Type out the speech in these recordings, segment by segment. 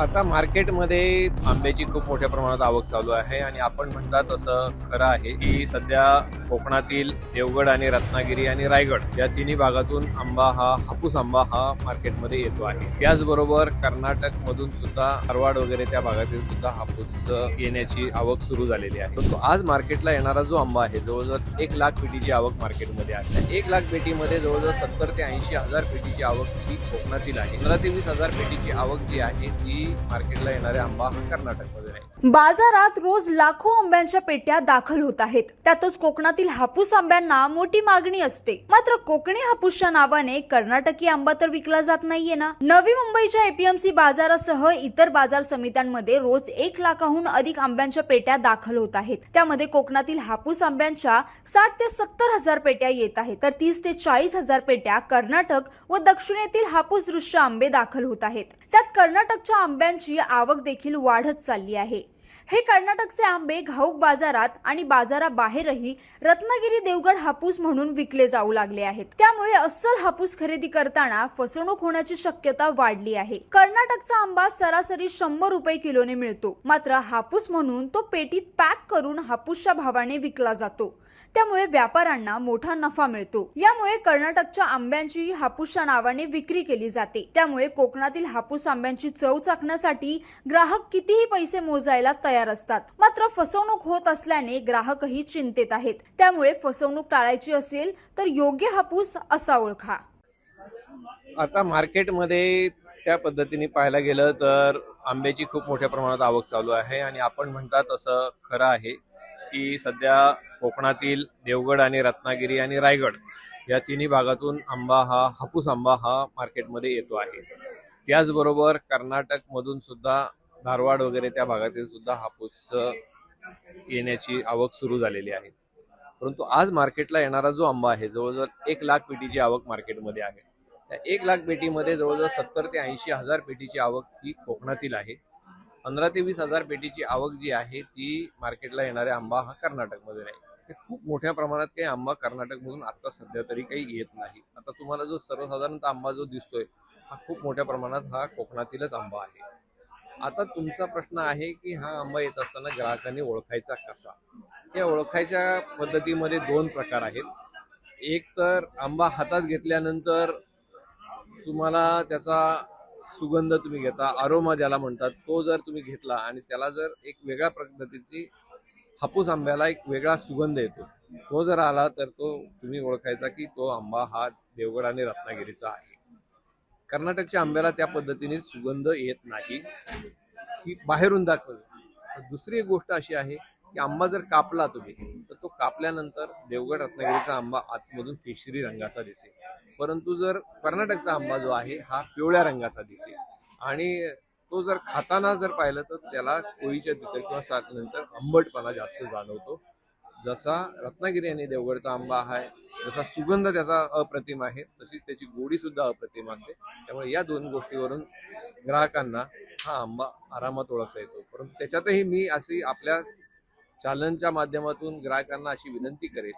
आता मार्केटमध्ये आंब्याची खूप मोठ्या प्रमाणात आवक चालू आहे आणि आपण म्हणता तसं खरं आहे की सध्या कोकणातील देवगड आणि रत्नागिरी आणि रायगड या तिन्ही भागातून आंबा हा हापूस आंबा हा मार्केटमध्ये येतो आहे. त्याचबरोबर कर्नाटक मधून सुद्धा हरवाड वगैरे त्या भागातील सुद्धा हापूस येण्याची आवक सुरू झालेली आहे. परंतु आज मार्केटला येणारा जो आंबा आहे जवळजवळ एक लाख पेटीची आवक मार्केटमध्ये आहे. एक लाख पेटीमध्ये जवळजवळ सत्तर ते ऐंशी हजार पेटीची आवक ही कोकणातील आहे. पंधरा ते वीस हजार पेटीची आवक जी आहे ती मार्केटला येणारे आंबा हा कर्नाटक बाजारात रोज लाखो आंब्यांच्या पेट्या दाखल होत आहेत. त्यातच कोकणातील हापूस आंब्यांना मोठी मागणी असते. मात्र कोकणी हापूसच्या नावाने कर्नाटकी आंबा तर विकला जात नाहीये ना? नवी मुंबईच्या एपीएमसी बाजारासह इतर बाजार समित्यांमध्ये रोज एक लाखाहून अधिक आंब्यांच्या पेट्या दाखल होत आहेत. त्यामध्ये कोकणातील हापूस आंब्यांच्या साठ ते सत्तर हजार पेट्या येत आहेत. तर तीस ते चाळीस हजार पेट्या कर्नाटक व दक्षिणेतील हापूस दृश्य आंबे दाखल होत आहेत. त्यात कर्नाटकच्या आंब्यांची आवक देखील वाढत चालली आहे. हे कर्नाटकचे आंबे घाऊक बाजारात आणि बाजाराबाहेरही रत्नागिरी देवगड हापूस म्हणून विकले जाऊ लागले आहेत. त्यामुळे अस्सल हापूस खरेदी करताना फसवणूक होण्याची शक्यता वाढली आहे. कर्नाटकचा आंबा सरासरी शंभर रुपये किलोने मिळतो. मात्र हापूस म्हणून तो पेटीत पॅक करून हापूसच्या भावाने विकला जातो. त्यामुळे व्यापाऱ्यांना मोठा नफा मिळतो. यामुळे कर्नाटकच्या आंब्यांची हापूसच्या नावाने विक्री केली जाते. त्यामुळे कोकणातील हापूस आंब्यांची चव चाकण्यासाठी ग्राहक कितीही पैसे मोजायला तयार तयार असतात. मात्र फसवणूक होत असल्याने ग्राहकही चिंतेत आहेत. त्यामुळे फसवणूक टाळायची असेल तर योग्य हापूस असा ओळखा. आता मार्केटमध्ये त्या पद्धतीने पाहायला गेलं तर आंब्याची खूप मोठ्या प्रमाणात आवक चालू आहे आणि आपण म्हणतात तसं खरं आहे की सध्या कोकणातील देवगड आणि रत्नागिरी आणि रायगड या तिन्ही भागातून आंबा हा हापूस आंबा हा मार्केटमध्ये येतो आहे. त्याचबरोबर कर्नाटकमधून सुद्धा धारवाड वगैरे त्या भागातील सुद्धा हापूस येण्याची आवक सुरू झालेली आहे. परंतु आज मार्केटला येणारा जो आंबा आहे जवळजवळ एक लाख पेटीची आवक मार्केटमध्ये आहे. त्या एक लाख पेटीमध्ये जवळजवळ सत्तर ते ऐंशी हजार पेटीची आवक ही कोकणातील आहे. पंधरा ते वीस हजार पेटीची आवक जी आहे ती मार्केटला येणारा आंबा हा कर्नाटकमध्ये नाही. खूप मोठ्या प्रमाणात काही आंबा कर्नाटकमधून आता सध्या तरी काही येत नाही. आता तुम्हाला जो सर्वसाधारणतः आंबा जो दिसतोय हा खूप मोठ्या प्रमाणात हा कोकणातीलच आंबा आहे. आता तुमचा प्रश्न आहे की हा आंबा येत असताना ग्राहकांनी ओळखायचा कसा? या ओळखायच्या पद्धतीमध्ये दोन प्रकार आहेत. एक तर आंबा हातात घेतल्यानंतर तुम्हाला त्याचा सुगंध तुम्ही घेता अरोमा ज्याला म्हणतात तो जर तुम्ही घेतला आणि त्याला जर एक वेगळ्या पद्धतीची हापूस आंब्याला एक वेगळा सुगंध येतो तो जर आला तर तो तुम्ही ओळखायचा की तो आंबा हा देवगड आणि रत्नागिरीचा आहे. कर्नाटकच्या आंब्याला त्या पद्धतीने सुगंध येत नाही. ही बाहेरून दाखवली. दुसरी एक गोष्ट अशी आहे की आंबा जर कापला तुम्ही तर तो कापल्यानंतर देवगड रत्नागिरीचा आंबा आतमधून केशरी रंगाचा दिसेल. परंतु जर कर्नाटकचा आंबा जो आहे हा पिवळ्या रंगाचा दिसेल. आणि तो जर खाताना जर पाहिलं तर त्याला कोळीच्या तिथं किंवा सात नंतर आंबटपणा जास्त जाणवतो. जसा रत्नागिरी आणि देवगडचा आंबा आहे जसा सुगंध त्याचा अप्रतिम आहे तशीच त्याची गोडी सुद्धा अप्रतिम असते. त्यामुळे या दोन गोष्टीवरून ग्राहकांना हा आंबा आरामात ओळखता येतो. परंतु त्याच्यातही मी अशी आपल्या चॅनलच्या माध्यमातून ग्राहकांना अशी विनंती करेन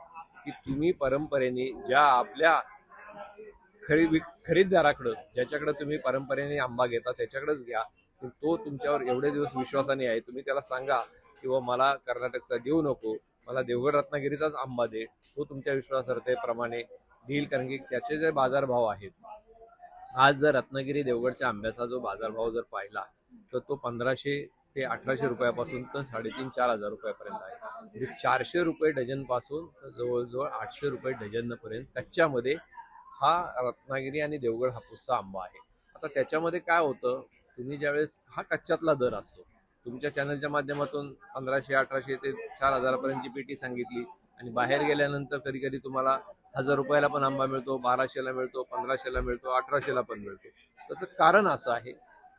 की तुम्ही परंपरेने ज्या आपल्या खरेदी खरेदीदाराकडं ज्याच्याकडे तुम्ही परंपरेने आंबा घेता त्याच्याकडेच घ्या. तो तुमच्यावर एवढे दिवस विश्वासाने आहे तुम्ही त्याला सांगा किंवा मला कर्नाटकचा देऊ नको मला देवगड रत्नागिरीचाच आंबा दे. तो तुमच्या विश्वासार्हतेप्रमाणे देईल कारण की त्याचे जे बाजारभाव आहेत आज जर रत्नागिरी देवगडच्या आंब्याचा जो बाजारभाव जर पाहिला तर तो पंधराशे ते अठराशे रुपयापासून तर साडेतीन चार हजार रुपयापर्यंत आहे. म्हणजे चारशे रुपये डझनपासून तर जवळजवळ आठशे रुपये डझनपर्यंत कच्च्यामध्ये हा रत्नागिरी आणि देवगड हापूसचा आंबा आहे. आता त्याच्यामध्ये काय होतं तुम्ही ज्यावेळेस हा कच्च्यातला दर असतो तुमच्या चॅनलच्या माध्यमातून पंधराशे अठराशे ते चार हजारापर्यंतची पेटी सांगितली. आणि बाहेर गेल्यानंतर कधी कधी तुम्हाला हजार रुपयाला पण आंबा मिळतो बाराशेला मिळतो पंधराशेला मिळतो अठराशेला पण मिळतो. त्याचं कारण असं आहे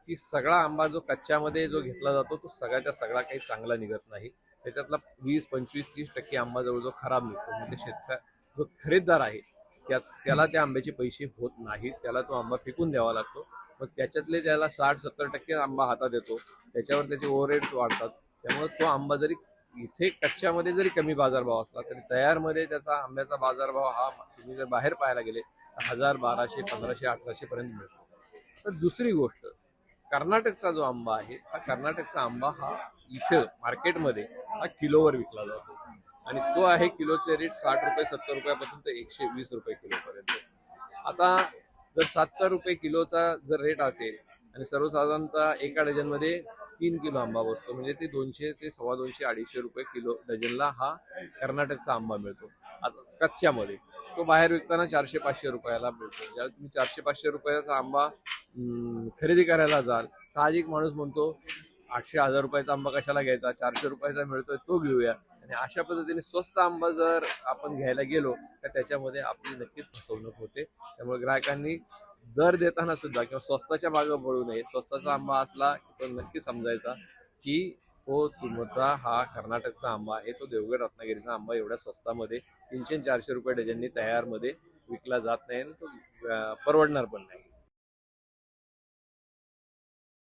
की सगळा आंबा जो कच्च्यामध्ये जो घेतला जातो तो सगळ्याच्या सगळा काही चांगला निघत नाही. त्याच्यातला वीस पंचवीस तीस टक्के आंबा जवळजवळ खराब निघतो. म्हणजे शेतकरी जो खरेदीदार आहे त्याच त्याला त्या आंब्याचे पैसे होत नाहीत. त्याला तो आंबा फेकून द्यावा लागतो. मग त्याच्यातले त्याला साठ सत्तर टक्के आंबा हातात येतो. त्याच्यावर त्याचे ओव्हरहेड्स वाढतात. त्यामुळे तो आंबा जरी इथे कच्च्यामध्ये जरी कमी बाजारभाव असला तरी तयारमध्ये त्याचा आंब्याचा बाजारभाव हा तुम्ही जर बाहेर पाहायला गेले तर हजार बाराशे पंधराशे अठराशे पर्यंत मिळतो. तर दुसरी गोष्ट कर्नाटकचा जो आंबा आहे हा कर्नाटकचा आंबा हा इथं मार्केटमध्ये हा किलोवर विकला जातो. आणि तो आहे किलोचे रेट साठ रुपये सत्तर रुपयापासून ते एकशे वीस रुपये किलोपर्यंत. आता जर सत्तर रुपये किलोचा जर रेट असेल आणि सर्वसाधारणतः एका डझनमध्ये तीन किलो आंबा बसतो म्हणजे ते दोनशे ते सव्वा दोनशे अडीचशे रुपये किलो डझनला हा कर्नाटकचा आंबा मिळतो. आता कच्च्यामध्ये तो बाहेर विकताना चारशे पाचशे रुपयाला मिळतो. ज्यावेळी तुम्ही चारशे पाचशे रुपयाचा आंबा खरेदी करायला जाल साहजिक माणूस म्हणतो आठशे हजार रुपयाचा आंबा कशाला घ्यायचा? चारशे रुपयाचा मिळतोय तो घेऊया. आणि अशा पद्धतीने स्वस्त आंबा जर आपण घ्यायला गेलो तर त्याच्यामध्ये आपली नक्कीच फसवणूक होते. त्यामुळे ग्राहकांनी दर देताना सुद्धा किंवा स्वस्ताच्या मागं पडू नये. स्वस्ताचा आंबा असला की तो नक्की समजायचा की तो तुमचा हा कर्नाटकचा आंबा आहे तो देवगड रत्नागिरीचा आंबा एवढ्या स्वस्तामध्ये तीनशे चारशे रुपये डझननी तयारमध्ये विकला जात नाही आणि तो परवडणार पण नाही.